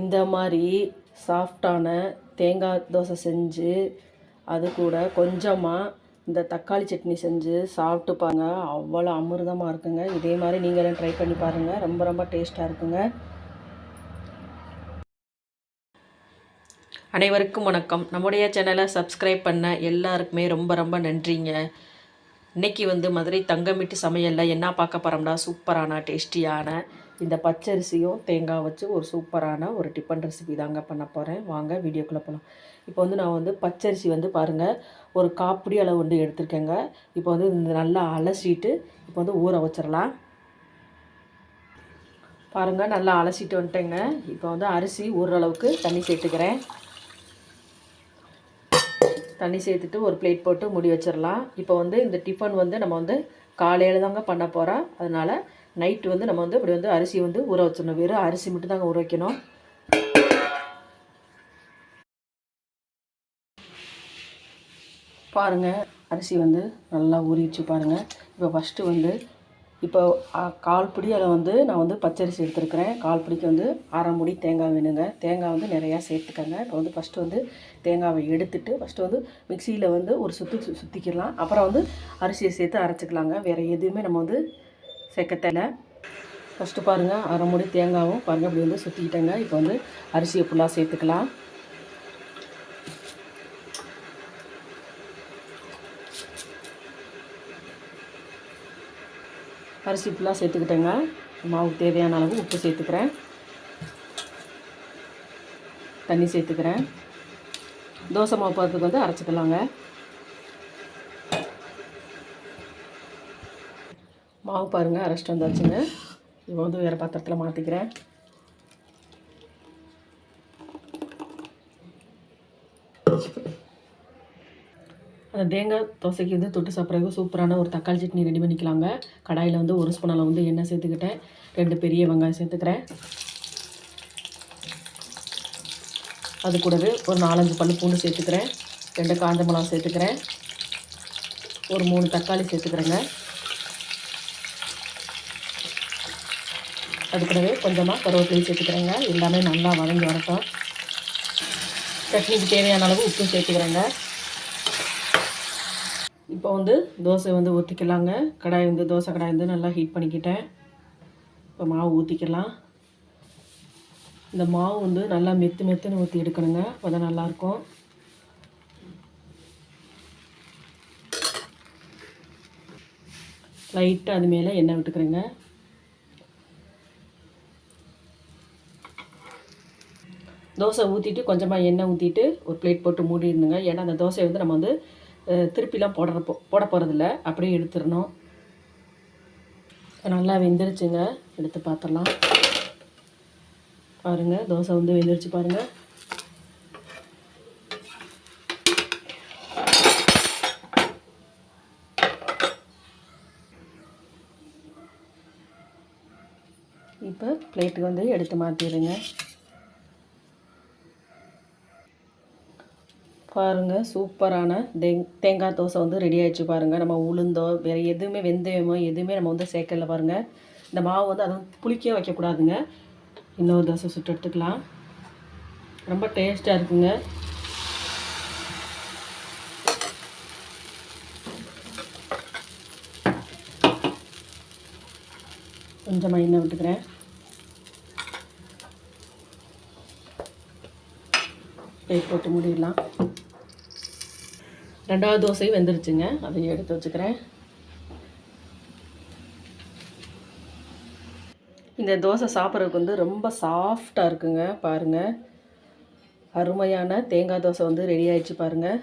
இந்த மாதிரி சாஃப்டான தேங்காய் தோசை செஞ்சு அது கூட கொஞ்சமாக இந்த தக்காளி சட்னி செஞ்சு சாப்பிட்டு பாருங்க. அவ்வளோ அமிர்தமாக இருக்குங்க. இதே மாதிரி நீங்களும் ட்ரை பண்ணி பாருங்கள் ரொம்ப ரொம்ப டேஸ்ட்டாக இருக்குங்க. அனைவருக்கும் வணக்கம். நம்முடைய சேனலை சப்ஸ்கிரைப் பண்ண எல்லாருக்குமே ரொம்ப ரொம்ப நன்றிங்க. இன்னைக்கு வந்து மதுரை தங்கமிட்டு சமையலில் என்ன பார்க்க போகிறோம்னா சூப்பரான டேஸ்டியான இந்த பச்சரிசியும் தேங்காய் வச்சு ஒரு சூப்பரான ஒரு டிஃபன் ரெசிபி தாங்க பண்ண போகிறேன் வாங்க வீடியோக்குள்ளே போகலாம் இப்போ வந்து நான் வந்து பச்சரிசி வந்து பாருங்கள் ஒரு காப்பிடி அளவு வந்து எடுத்திருக்கேங்க. இப்போ வந்து இந்த நல்லா அலசிட்டு இப்போ வந்து ஊற வச்சிடலாம். பாருங்கள் நல்லா அலசிட்டு வந்துட்டேங்க. இப்போ வந்து அரிசி ஊறுற அளவுக்கு தண்ணி சேர்த்துக்கிறேன். தண்ணி சேர்த்துட்டு ஒரு பிளேட் போட்டு முடி வச்சிடலாம். இப்போ வந்து இந்த டிஃபன் வந்து நம்ம வந்து காலையில் தாங்க பண்ண போகிறோம் அதனால் நைட்டு வந்து நம்ம வந்து இப்படி வந்து அரிசி வந்து ஊற வச்சிடணும். வெறும் அரிசி மட்டும் தாங்க ஊற வைக்கணும். பாருங்கள் அரிசி வந்து நல்லா ஊறிடுச்சு பாருங்கள் இப்போ ஃபஸ்ட்டு வந்து இப்போ கால் பிடி அதில் வந்து நான் வந்து பச்சரிசி எடுத்துருக்கிறேன். கால் பிடிக்கு வந்து அரை முடி தேங்காய் வேணுங்க. தேங்காய் வந்து நிறையா சேர்த்துக்கங்க. இப்போ வந்து ஃபஸ்ட்டு வந்து தேங்காவை எடுத்துட்டு ஃபஸ்ட்டு வந்து மிக்சியில் வந்து ஒரு சுற்று சு சுற்றிக்கிடலாம் அப்புறம் வந்து அரிசியை சேர்த்து அரைச்சிக்கலாங்க. வேறு எதுவுமே நம்ம வந்து சேர்க்க ஃபஸ்ட்டு பாருங்கள் அரை மூடி தேங்காவும் பாருங்கள் இப்படி வந்து சுற்றிக்கிட்டேங்க இப்போ வந்து அரிசியை ஃபுல்லாக சேர்த்துக்கலாம். அரிசி ஃபுல்லாக சேர்த்துக்கிட்டேங்க. மாவுக்கு தேவையான அளவு உப்பு சேர்த்துக்கிறேன். தண்ணி சேர்த்துக்கிறேன். தோசை மாவு பதத்துக்கு வந்து அரைச்சிக்கலாங்க. மாவு பாருங்கள் அரைச்சிட்டு வந்தாச்சுங்க. இப்போ வந்து வேறு பாத்திரத்தில் மாற்றிக்கிறேன் அந்த தேங்காய் தோசைக்கு வந்து தொட்டு சாப்பிட்றதுக்கு சூப்பரான ஒரு தக்காளி சட்னி ரெடி பண்ணிக்கலாங்க. கடாயில் வந்து ஒரு ஸ்பூன் அளவு வந்து எண்ணெய் சேர்த்துக்கிட்டேன். ரெண்டு பெரிய வெங்காயம் சேர்த்துக்கிறேன். அது கூடவே ஒரு நாலஞ்சு பல் பூண்டு சேர்த்துக்கிறேன். ரெண்டு காஞ்ச மிளகா சேர்த்துக்கிறேன். ஒரு மூணு தக்காளி சேர்த்துக்கிறேங்க. அது கூடவே கொஞ்சமாக கருவேப்பிலையும் சேர்த்துக்கிறேங்க. எல்லாமே நல்லா வதங்கி வரட்டும். சட்னிக்கு தேவையான அளவு உப்பு சேர்த்துக்கிறேங்க. இப்போ வந்து தோசை வந்து ஊற்றிக்கலாங்க கடாய் வந்து தோசை கடாய் வந்து நல்லா ஹீட் பண்ணிக்கிட்டேன். இப்போ மாவு ஊற்றிக்கலாம் இந்த மாவு வந்து நல்லா மெத்து மெத்துன்னு ஊற்றி எடுக்கணுங்க. அப்போ தான் நல்லாயிருக்கும் லைட்டாக அது மேலே எண்ணெய் விட்டுக்கிறேங்க. தோசை ஊற்றிட்டு கொஞ்சமாக எண்ணெய் ஊற்றிட்டு ஒரு பிளேட் போட்டு மூடிடணுங்க. ஏன்னா அந்த தோசையை வந்து நம்ம வந்து திருப்பிலாம் போடுறப்போ போட போகிறதில்ல அப்படியே எடுத்துடணும். நல்லா வெந்துருச்சுங்க. எடுத்து பார்த்துடலாம் பாருங்கள் தோசை வந்து வெந்துருச்சு பாருங்கள் இப்போ பிளேட்டுக்கு வந்து எடுத்து மாற்றிடுங்க பாருங்கள் சூப்பரான தேங் தேங்காய் தோசை வந்து ரெடி ஆகிடுச்சு பாருங்கள் நம்ம உளுந்தோ வேறு எதுவுமே வெந்தயமோ எதுவுமே நம்ம வந்து சேர்க்கல பாருங்கள் இந்த மாவு வந்து அதுவும் புளிக்க வைக்கக்கூடாதுங்க. இன்னொரு தோசை சுட்டு எடுத்துக்கலாம். ரொம்ப டேஸ்ட்டாக இருக்குங்க. கொஞ்சமாக எண்ணெய் விட்டுக்கிறேன். போட்டு மூடிடலாம். ரெண்டாவது தோசையும் வெந்துருச்சுங்க. அதையும் எடுத்து வச்சுக்கிறேன். இந்த தோசை சாப்பிட்றதுக்கு வந்து ரொம்ப சாஃப்டாக இருக்குங்க பாருங்கள் அருமையான தேங்காய் தோசை வந்து ரெடி ஆயிடுச்சு பாருங்கள்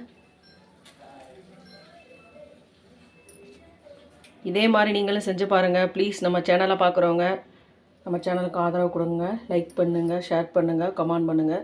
இதே மாதிரி நீங்களும் செஞ்சு பாருங்கள் ப்ளீஸ் நம்ம சேனலை பார்க்குறவங்க நம்ம சேனலுக்கு ஆதரவு கொடுங்க. லைக் பண்ணுங்கள் ஷேர் பண்ணுங்கள் கமெண்ட் பண்ணுங்கள்